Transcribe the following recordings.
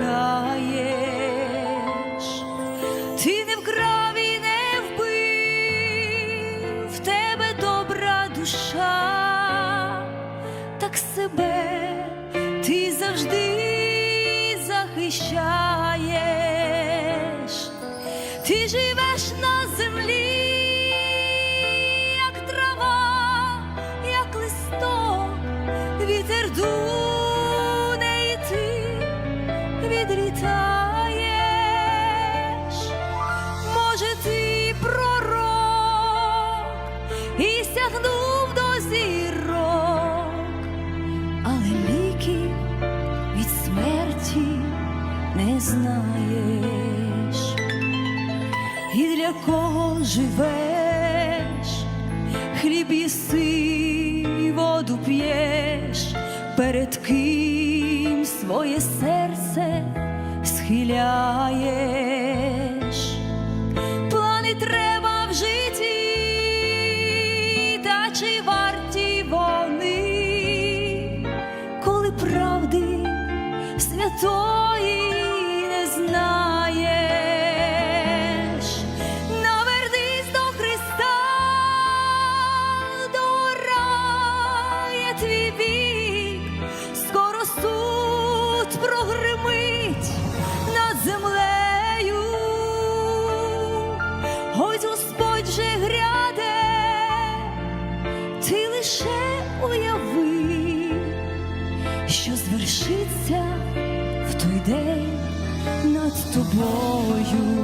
нарікаєш, ти не вкрав і не вбив, в тебе добра душа, так себе ти завжди захищаєш, ти живеш на відлітаєш, може, ти пророк і сягнув до зірок, але ліки від смерті не знаєш, і для кого живеш, хліб їси, воду п'єш, перед ким своє серце схиляєш. Плани треба в житті, та чи варті вони, коли правди святої лише уяви що звершиться в той день над тобою.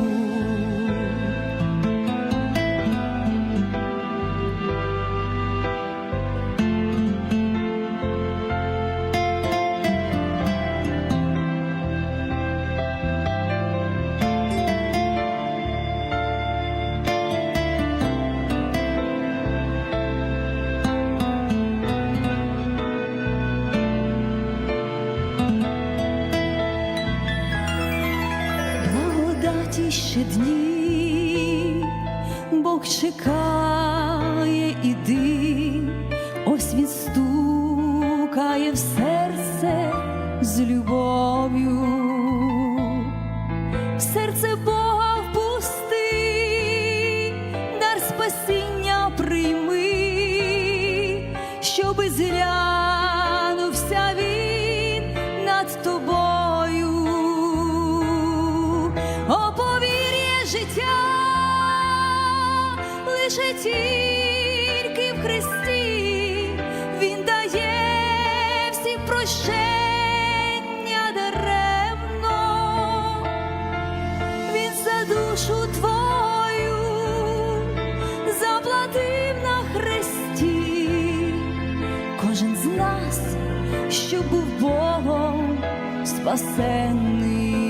Ще дні, Бог чекає, іди, ось він стукає в серце з любов'ю, в серце Бога впусти, дар спасіння прийми, тільки в Христі, Він дає всі прощення даремно, Він за душу твою заплатив на хресті, кожен з нас, що був Богом спасенний.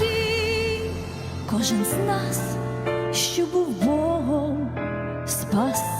На кожен з нас, що був Богом спасений.